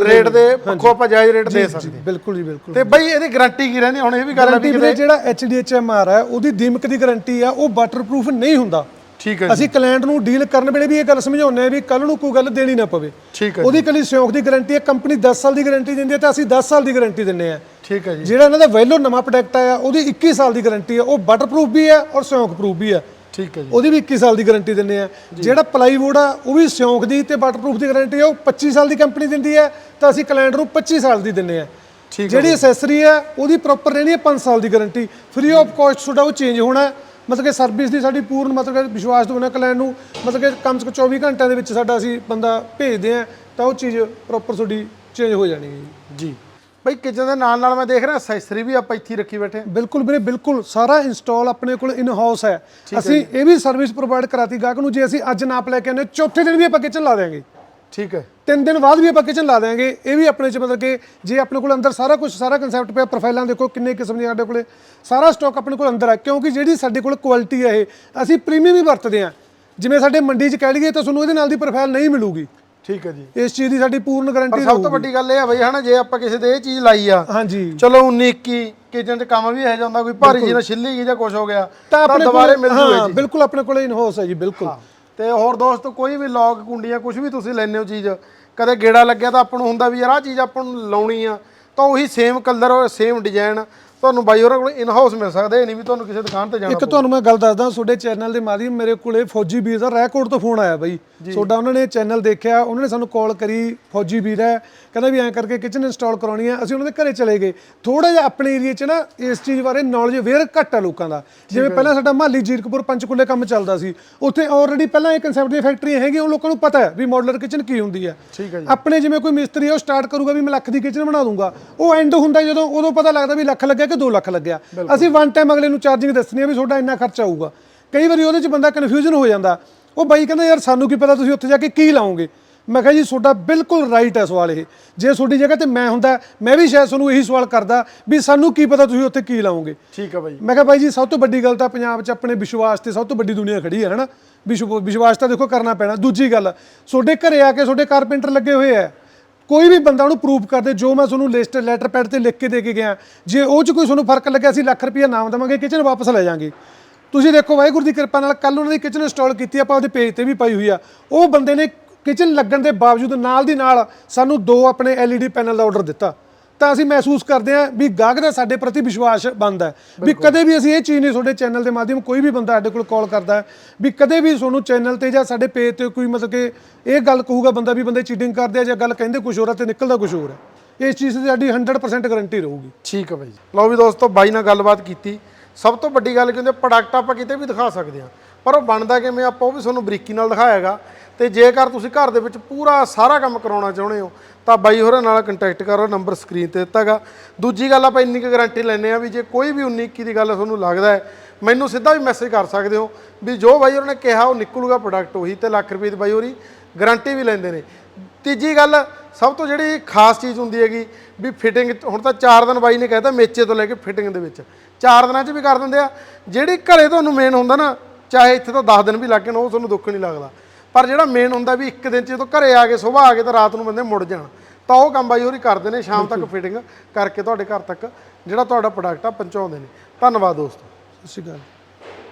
ਰੇਟ ਦੇ ਪੱਖੋਂ ਆਪਾਂ ਜਾਇਜ਼ ਰੇਟ ਦੇ ਸਕਦੇ ਬਿਲਕੁਲ ਜੀ ਬਿਲਕੁਲ। ਤੇ ਬਾਈ ਇਹਦੀ ਗਾਰੰਟੀ ਕੀ ਰਹਿੰਦੀ? ਹੁਣ ਇਹ ਵੀ ਗੱਲ ਆ ਵੀ ਜਿਹੜਾ HDHMR ਹੈ ਉਹਦੀ ਦੀਮਕ ਦੀ ਗਾਰੰਟੀ ਆ ਉਹ ਵਾਟਰਪ੍ਰੂਫ ਨਹੀਂ ਹੁੰਦਾ। ਠੀਕ ਹੈ ਜੀ। ਅਸੀਂ ਕਲਾਇੰਟ ਨੂੰ ਡੀਲ ਕਰਨ ਵੇਲੇ ਵੀ ਇਹ ਗੱਲ ਸਮਝਾਉਂਦੇ ਆ ਵੀ ਕੱਲ ਨੂੰ ਕੋਈ ਗੱਲ ਦੇਣੀ ਨਾ ਪਵੇ। ਠੀਕ ਹੈ ਉਹਦੀ ਕੱਲੀ ਸਿਉਂਖ ਦੀ ਗਾਰੰਟੀ ਹੈ ਕੰਪਨੀ 10 ਸਾਲ ਦੀ ਗਾਰੰਟੀ ਦਿੰਦੀ ਹੈ ਤਾਂ ਅਸੀਂ 10 ਸਾਲ ਦੀ ਗਾਰੰਟੀ ਦਿੰਨੇ ਆ ਠੀਕ ਹੈ ਜੀ। ਜਿਹੜਾ ਇਹਨਾਂ ਦਾ ਵੈਲੋ ਨਵਾਂ ਪ੍ਰੋਡਕਟ ਆਇਆ ਉਹਦੀ 21 ਸਾਲ ਦੀ ਗਾਰੰਟੀ ਹੈ ਉਹ ਵਾਟਰਪ੍ਰੂਫ ਵੀ ਹੈ ਔਰ ਸਿਉਂਖ ਪ੍ਰੂਫ ਵੀ ਹੈ। ਠੀਕ ਹੈ ਜੀ। ਉਹਦੀ ਵੀ 21 ਸਾਲ ਦੀ ਗਾਰੰਟੀ ਦਿੰਨੇ ਆ। ਜਿਹੜਾ ਪਲਾਈਵੁੱਡ ਆ ਉਹ ਵੀ ਸਿਉਂਖ ਦੀ ਤੇ ਵਾਟਰਪ੍ਰੂਫ ਦੀ ਗਾਰੰਟੀ ਹੈ ਉਹ 25 ਸਾਲ ਦੀ ਕੰਪਨੀ ਦਿੰਦੀ ਹੈ ਤਾਂ ਅਸੀਂ ਕਲਾਇੰਟ ਨੂੰ 25 ਸਾਲ ਦੀ ਦਿੰਨੇ ਆ। ਠੀਕ ਜਿਹੜੀ ਅਸੈਸਰੀ ਹੈ ਉਹਦੀ ਪ੍ਰੋਪਰ ਰਹਿਣੀ ਹੈ 5 ਸਾਲ ਦੀ ਗਾਰੰਟੀ ਫ੍ਰੀ ਆਫ ਕਾਸਟ ਤੁਹਾਡਾ ਉਹ ਚੇਂਜ ਹੋਣਾ। ਮਤਲਬ ਕਿ ਸਰਵਿਸ ਦੀ ਸਾਡੀ ਪੂਰਨ ਮਤਲਬ ਕਿ ਵਿਸ਼ਵਾਸ ਤੋਂ ਬਿਨਾਂ ਕਲਾਇੰਟ ਨੂੰ। ਮਤਲਬ ਕਿ ਕਮ ਸੇ ਕਮ 24 ਘੰਟਿਆਂ ਦੇ ਵਿੱਚ ਸਾਡਾ ਅਸੀਂ ਬੰਦਾ ਭੇਜਦੇ ਆ ਤਾਂ ਉਹ ਚੀਜ਼ ਪ੍ਰੋਪਰ ਤੁਹਾਡੀ ਚੇਂਜ ਹੋ ਜਾਣੀ ਹੈ ਜੀ। ਜੀ। ਬਾਈ ਕਿਚਨ ਦੇ ਨਾਲ ਨਾਲ ਮੈਂ ਦੇਖ ਰਿਹਾ ਅਸੈਸਰੀ ਵੀ ਆਪਾਂ ਇੱਥੇ ਰੱਖੀ ਬੈਠੇ ਹਾਂ। ਬਿਲਕੁਲ ਵੀਰੇ ਬਿਲਕੁਲ। ਸਾਰਾ ਇੰਸਟਾਲ ਆਪਣੇ ਕੋਲ ਇਨ ਹਾਊਸ ਹੈ ਅਸੀਂ ਇਹ ਵੀ ਸਰਵਿਸ ਪ੍ਰੋਵਾਈਡ ਕਰਾਤੀ ਗਾਹਕ ਨੂੰ ਜੇ ਅਸੀਂ ਅੱਜ ਨਾਪ ਲੈ ਕੇ ਆਨੇ ਚੌਥੇ ਦਿਨ ਵੀ ਆਪਾਂ ਕਿਚਨ ਲਾ ਦਿਆਂਗੇ। ਠੀਕ ਹੈ। ਤਿੰਨ ਦਿਨ ਬਾਅਦ ਵੀ ਆਪਾਂ ਕਿਚਨ ਲਾ ਦਿਆਂਗੇ। ਇਹ ਵੀ ਆਪਣੇ ਚ ਮਤਲਬ ਕਿ ਜੇ ਆਪਣੇ ਕੋਲ ਅੰਦਰ ਸਾਰਾ ਕੁਝ ਸਾਰਾ ਕਨਸੈਪਟ ਪਿਆ ਪ੍ਰੋਫਾਈਲਾਂ ਦੇਖੋ ਕਿੰਨੇ ਕਿਸਮ ਦੀਆਂ ਸਾਡੇ ਕੋਲੇ ਸਾਰਾ ਸਟਾਕ ਆਪਣੇ ਕੋਲ ਅੰਦਰ ਹੈ ਕਿਉਂਕਿ ਜਿਹੜੀ ਸਾਡੇ ਕੋਲ ਕੁਆਲਿਟੀ ਹੈ ਇਹ ਅਸੀਂ ਪ੍ਰੀਮੀਅਮ ਹੀ ਵਰਤਦੇ ਹਾਂ। ਜਿਵੇਂ ਸਾਡੇ ਮੰਡੀ 'ਚ ਕਹਿ ਲਈਏ ਤਾਂ ਤੁਹਾਨੂੰ ਇਹਦੇ ਨਾਲ ਦੀ ਪ੍ਰੋਫਾਈਲ ਨਹੀਂ ਮਿਲੂਗੀ। ਠੀਕ ਹੈ ਜੀ। ਇਸ ਚੀਜ਼ ਦੀ ਸਾਡੀ ਪੂਰਨ ਪਰ ਗਾਰੰਟੀ ਸਭ ਤੋਂ ਵੱਡੀ ਗੱਲ ਇਹ ਆ ਬਈ ਹਨਾ ਜੇ ਆਪਾਂ ਕਿਸੇ ਦੇ ਇਹ ਚੀਜ਼ ਲਾਈ ਆ ਹਾਂਜੀ। ਚਲੋ 19 21 ਕਿਚਨ 'ਚ ਕੰਮ ਵੀ ਇਹ ਜਾਂਦਾ ਕੋਈ ਭਾਰੀ ਜੀ ਨਾਲ ਛਿੱਲੀ ਗਈ ਜਾਂ ਕੁਝ ਹੋ ਗਿਆ ਤਾਂ ਆਪਣੇ ਦੁਬਾਰੇ ਮਿਲ ਜੂ ਹਾਂ ਬਿਲਕੁਲ ਆਪਣੇ ਕੋਲੇ ਇਨ ਹਾਊਸ ਹੈ ਜੀ ਬਿਲਕੁਲ। ਤੇ ਹੋਰ ਦੋਸਤੋ ਕੋਈ ਵੀ ਲੌਕ ਕੁੰਡੀਆਂ ਕੁਝ ਵੀ ਤੁਸੀਂ ਲੈਣੇ ਹੋ ਚੀਜ਼ ਕਦੇ ਗੇੜਾ ਲੱਗਿਆ ਤਾਂ ਆਪਾਂ ਨੂੰ ਹੁੰਦਾ ਵੀ ਯਾਰ ਆਹ ਚੀਜ਼ ਆਪਾਂ ਨੂੰ ਲਾਉਣੀ ਆ ਤਾਂ ਉਹੀ ਸੇਮ ਕਲਰ ਸੇਮ ਡਿਜ਼ਾਈਨ ਤੁਹਾਨੂੰ ਬਾਈ ਹੋਰਾਂ ਕੋਲ ਇਨ ਹਾਊਸ ਮਿਲ ਸਕਦਾ ਇਹ ਨਹੀਂ ਵੀ ਤੁਹਾਨੂੰ ਕਿਸੇ ਦੁਕਾਨ ਤੇ ਜਾਣਾ ਇੱਕ ਤੁਹਾਨੂੰ ਮੈਂ ਗੱਲ ਦੱਸਦਾ ਤੁਹਾਡੇ ਚੈਨਲ ਦੇ ਮਾਧਿਅਮ ਮੇਰੇ ਕੋਲੇ ਫੌਜੀ ਵੀਰ ਦਾ ਰੈਕੋਰਡ ਤੋਂ ਫੋਨ ਆਇਆ ਬਾਈ। ਤੁਹਾਡਾ ਉਹਨਾਂ ਨੇ ਚੈਨਲ ਦੇਖਿਆ ਉਹਨਾਂ ਨੇ ਸਾਨੂੰ ਕਾਲ ਕਰੀ ਫੌਜੀ ਵੀਰ ਹੈ। ਕਹਿੰਦਾ ਵੀ ਐਂ ਕਰਕੇ ਕਿਚਨ ਇੰਸਟਾਲ ਕਰਾਉਣੀ ਹੈ ਅਸੀਂ ਉਹਨਾਂ ਦੇ ਘਰੇ ਚਲੇ ਗਏ। ਥੋੜਾ ਜਿਹਾ ਆਪਣੇ ਏਰੀਆ 'ਚ ਨਾ ਇਸ ਚੀਜ਼ ਬਾਰੇ ਨੌਲੇਜ ਵੇਅਰ ਘੱਟ ਹੈ ਲੋਕਾਂ ਦਾ। ਜਿਵੇਂ ਪਹਿਲਾਂ ਸਾਡਾ ਮਾਲੀ ਜੀਰਕਪੁਰ ਪੰਚਕੂਲੇ ਕੰਮ ਚੱਲਦਾ ਸੀ ਉੱਥੇ ਆਲਰੇਡੀ ਪਹਿਲਾਂ ਇਹ ਕਨਸੈਪਟ ਦੀਆਂ ਫੈਕਟਰੀਆਂ ਹੈਗੀਆਂ ਉਹ ਲੋਕਾਂ ਨੂੰ ਪਤਾ ਹੈ ਵੀ ਮਾਡਲਰ ਕਿਚਨ ਕੀ ਹੁੰਦੀ ਹੈ। ਠੀਕ ਹੈ ਜੀ। ਆਪਣੇ ਜਿਵੇਂ ਕੋਈ ਮਿਸਤਰੀ ਉਹ ਸਟਾਰਟ ਕਰੂਗਾ ਵੀ ਮੈਂ ਲੱਖ ਦੀ ਕਿਚਨ ਬਣਾ ਦੂੰਗਾ। ਉਹ ਐਂਡ ਹੁੰਦਾ ਜਦੋਂ ਉਦੋਂ ਪਤਾ ਲੱਗਦਾ ਵੀ ਲੱਖ ਲੱਗਿਆ ਕਿ 2 ਲੱਖ ਲੱਗਿਆ। ਅਸੀਂ ਵਨ ਟਾਈਮ ਅਗਲੇ ਨੂੰ ਚਾਰਜਿੰਗ ਦੱਸਣੀ ਹੈ ਵੀ ਤੁਹਾਡਾ ਇੰਨਾ ਖਰਚਾ ਆਊਗਾ। ਕਈ ਵਾਰੀ ਉਹਦੇ 'ਚ ਬੰਦਾ ਕਨਫਿਊਜ਼ਨ ਹੋ ਜਾਂਦਾ। ਉਹ ਬਾਈ ਕਹਿੰਦਾ ਯਾਰ ਸਾਨੂੰ ਕੀ ਪਤਾ ਤੁਸੀਂ ਉੱਥੇ ਜਾ ਕੇ ਕੀ ਲਾਓਗੇ? ਮੈਂ ਕਿਹਾ ਜੀ ਤੁਹਾਡਾ ਬਿਲਕੁਲ ਰਾਈਟ ਹੈ ਸਵਾਲ ਇਹ। ਜੇ ਤੁਹਾਡੀ ਜਗ੍ਹਾ ਤੇ ਮੈਂ ਹੁੰਦਾ ਮੈਂ ਵੀ ਸ਼ਾਇਦ ਤੁਹਾਨੂੰ ਇਹੀ ਸਵਾਲ ਕਰਦਾ ਵੀ ਸਾਨੂੰ ਕੀ ਪਤਾ ਤੁਸੀਂ ਉੱਥੇ ਕੀ ਲਾਓਗੇ। ਠੀਕ ਹੈ ਬਾਈ। ਮੈਂ ਕਿਹਾ ਬਾਈ ਜੀ ਸਭ ਤੋਂ ਵੱਡੀ ਗੱਲ ਤਾਂ ਪੰਜਾਬ 'ਚ ਆਪਣੇ ਵਿਸ਼ਵਾਸ ਤੇ ਸਭ ਤੋਂ ਵੱਡੀ ਦੁਨੀਆ ਖੜੀ ਹੈ ਹਨਾ? ਵਿਸ਼ਵ- ਵਿਸ਼ਵਾਸ ਤਾਂ ਦੇਖੋ ਕਰਨਾ ਪੈਣਾ। ਦੂਜੀ ਗੱਲ ਤੁਹਾਡੇ ਘਰੇ ਆ ਕੇ ਤੁਹਾਡੇ ਕਾਰਪੈਂਟਰ ਲੱਗੇ ਹੋਏ ਆ। ਕੋਈ ਵੀ ਬੰਦਾ ਉਹਨੂੰ ਪ੍ਰੂਫ ਕਰਦੇ ਜੋ ਮੈਂ ਤੁਹਾਨੂੰ ਲਿਸਟ ਲੈਟਰ ਪੈਡ ਤੇ ਲਿਖ ਕੇ ਦੇ ਕੇ ਗਿਆ, ਜੇ ਉਹ 'ਚ ਕੋਈ ਤੁਹਾਨੂੰ ਫ਼ਰਕ ਲੱਗਿਆ, ਅਸੀਂ ਲੱਖ ਰੁਪਈਆ ਨਾਮ ਦੇਵਾਂਗੇ ਕਿਚਨ ਵਾਪਸ ਲੈ ਜਾਾਂਗੇ। ਤੁਸੀਂ ਦੇਖੋ, ਵਾਹਿਗੁਰੂ ਦੀ ਕਿਰਪਾ ਨਾਲ ਕੱਲ ਉਹਨਾਂ ਦੀ ਕਿਚਨ ਇੰਸਟਾਲ ਕੀਤੀ, ਆਪਾਂ ਉਹਦੇ ਪੇਜ ਤੇ ਵੀ ਪਾਈ ਹੋਈ ਆ। ਉਹ ਬੰਦੇ ਨੇ ਕਿਚਨ ਲੱਗਣ ਦੇ ਬਾਵਜੂਦ ਨਾਲ ਦੀ ਨਾਲ ਸਾਨੂੰ ਦੋ ਆਪਣੇ LED ਪੈਨਲ ਦਾ ਆਰਡਰ ਦਿੱਤਾ। ਤਾਂ ਅਸੀਂ ਮਹਿਸੂਸ ਕਰਦੇ ਹਾਂ ਵੀ ਗਾਹਕ ਦਾ ਸਾਡੇ ਪ੍ਰਤੀ ਵਿਸ਼ਵਾਸ ਬਣਦਾ ਹੈ। ਵੀ ਕਦੇ ਵੀ ਅਸੀਂ ਇਹ ਚੀਜ਼ ਨਹੀਂ ਤੁਹਾਡੇ ਚੈਨਲ ਦੇ ਮਾਧਿਅਮ ਕੋਈ ਵੀ ਬੰਦਾ ਸਾਡੇ ਕੋਲ ਕਾਲ ਕਰਦਾ ਹੈ ਵੀ ਕਦੇ ਵੀ ਤੁਹਾਨੂੰ ਚੈਨਲ ਤੇ ਜਾਂ ਸਾਡੇ ਪੇਜ ਤੇ ਕੋਈ ਮਤਲਬ ਕਿ ਇਹ ਗੱਲ ਕਹੂਗਾ ਬੰਦਾ ਵੀ ਬੰਦੇ ਚੀਟਿੰਗ ਕਰਦੇ ਆ ਜਾਂ ਗੱਲ ਕਹਿੰਦੇ ਕੁਝ ਹੋਰ ਆ ਤੇ ਨਿਕਲਦਾ ਕੁਝ ਹੋਰ ਹੈ। ਇਸ ਚੀਜ਼ ਦੀ ਸਾਡੀ 100% ਗਾਰੰਟੀ ਰਹੂਗੀ। ਠੀਕ ਹੈ ਬਾਈ ਲਓ ਵੀ ਦੋਸਤੋ ਬਾਈ ਨਾਲ ਗੱਲਬਾਤ ਕੀਤੀ। ਸਭ ਤੋਂ ਵੱਡੀ ਗੱਲ ਕੀ ਹੁੰਦੀ ਪ੍ਰੋਡਕਟ ਆਪਾਂ ਕਿਤੇ ਵੀ ਦਿਖਾ ਸਕਦੇ ਹਾਂ। ਪਰ ਉਹ ਬਣਦਾ ਕਿਵੇਂ ਆਪਾਂ ਉਹ ਵੀ ਤੁਹਾਨੂੰ ਬਰੀਕੀ ਨਾਲ ਦਿਖਾਏਗਾ ਤੇ ਜੇਕਰ ਤੁਸੀਂ ਘਰ ਦੇ ਵਿੱਚ ਪੂਰਾ ਸਾਰਾ ਕੰਮ ਕਰਾਉਣਾ ਚਾਹੁੰਦੇ ਹੋ, ਤਾਂ ਬਾਈ ਹੋਰਾਂ ਨਾਲ ਕੰਟੈਕਟ ਕਰੋ ਨੰਬਰ ਸਕਰੀਨ ਤੇ ਦਿੱਤਾਗਾ ਦੂਜੀ ਗੱਲ ਆਪਾਂ ਇੰਨੀ ਕੁ ਗਾਰੰਟੀ ਲੈਂਦੇ ਆ ਵੀ ਜੇ ਕੋਈ ਵੀ 19 21 ਦੀ ਗੱਲ ਤੁਹਾਨੂੰ ਲੱਗਦਾ ਹੈ, ਮੈਨੂੰ ਸਿੱਧਾ ਵੀ ਮੈਸੇਜ ਕਰ ਸਕਦੇ ਹੋ ਵੀ ਜੋ ਬਾਈ ਹੋਰਾਂ ਨੇ ਕਿਹਾ, ਉਹ ਨਿਕਲੂਗਾ ਪ੍ਰੋਡਕਟ ਉਹੀ ਤੇ ਲੱਖ ਰੁਪਏ ਦੀ ਬਾਈ ਹੋਰੀ ਗਾਰੰਟੀ ਵੀ ਲੈਂਦੇ ਨੇ। ਤੀਜੀ ਗੱਲ, ਸਭ ਤੋਂ ਜਿਹੜੀ ਖਾਸ ਚੀਜ਼ ਹੁੰਦੀ ਹੈਗੀ ਵੀ ਫਿਟਿੰਗ ਹੁਣ ਤਾਂ 4 ਦਿਨ ਬਾਈ ਨੇ ਕਹਿਤਾ ਮੇਚੇ ਤੋਂ ਲੈ ਕੇ ਫਿਟਿੰਗ ਦੇ ਵਿੱਚ। 4 ਦਿਨਾਂ 'ਚ ਵੀ ਕਰ ਦਿੰਦੇ ਆ। ਜਿਹੜੀ ਘਰੇ ਤੁਹਾਨੂੰ ਮੇਨ ਹੁੰਦਾ ਨਾ, ਚਾਹੇ ਇੱਥੇ ਤਾਂ 10 ਦਿਨ ਵੀ ਲੱਗ ਜਾਣ ਉਹ ਤੁਹਾਨੂੰ ਦੁੱਖ ਨਹੀਂ ਲੱਗਦਾ। ਪਰ ਜਿਹੜਾ ਮੇਨ ਹੁੰਦਾ ਵੀ ਇੱਕ ਦਿਨ 'ਚ ਜਦੋਂ ਘਰੇ ਆ ਕੇ ਸਵੇਰ ਆ ਕੇ ਤਾਂ ਰਾਤ ਨੂੰ ਬੰਦੇ ਮੁੜ ਜਾਣ। ਤਾਂ ਉਹ ਕੰਮ ਬਾਈ ਹੋਰੀ ਕਰਦੇ ਨੇ, ਸ਼ਾਮ ਤੱਕ ਫਿਟਿੰਗ ਕਰਕੇ ਤੁਹਾਡੇ ਘਰ ਤੱਕ ਜਿਹੜਾ ਤੁਹਾਡਾ ਪ੍ਰੋਡਕਟ ਆ, ਪਹੁੰਚਾਉਂਦੇ ਨੇ। ਧੰਨਵਾਦ ਦੋਸਤੋ। ਸਤਿ ਸ਼੍ਰੀ ਅਕਾਲ।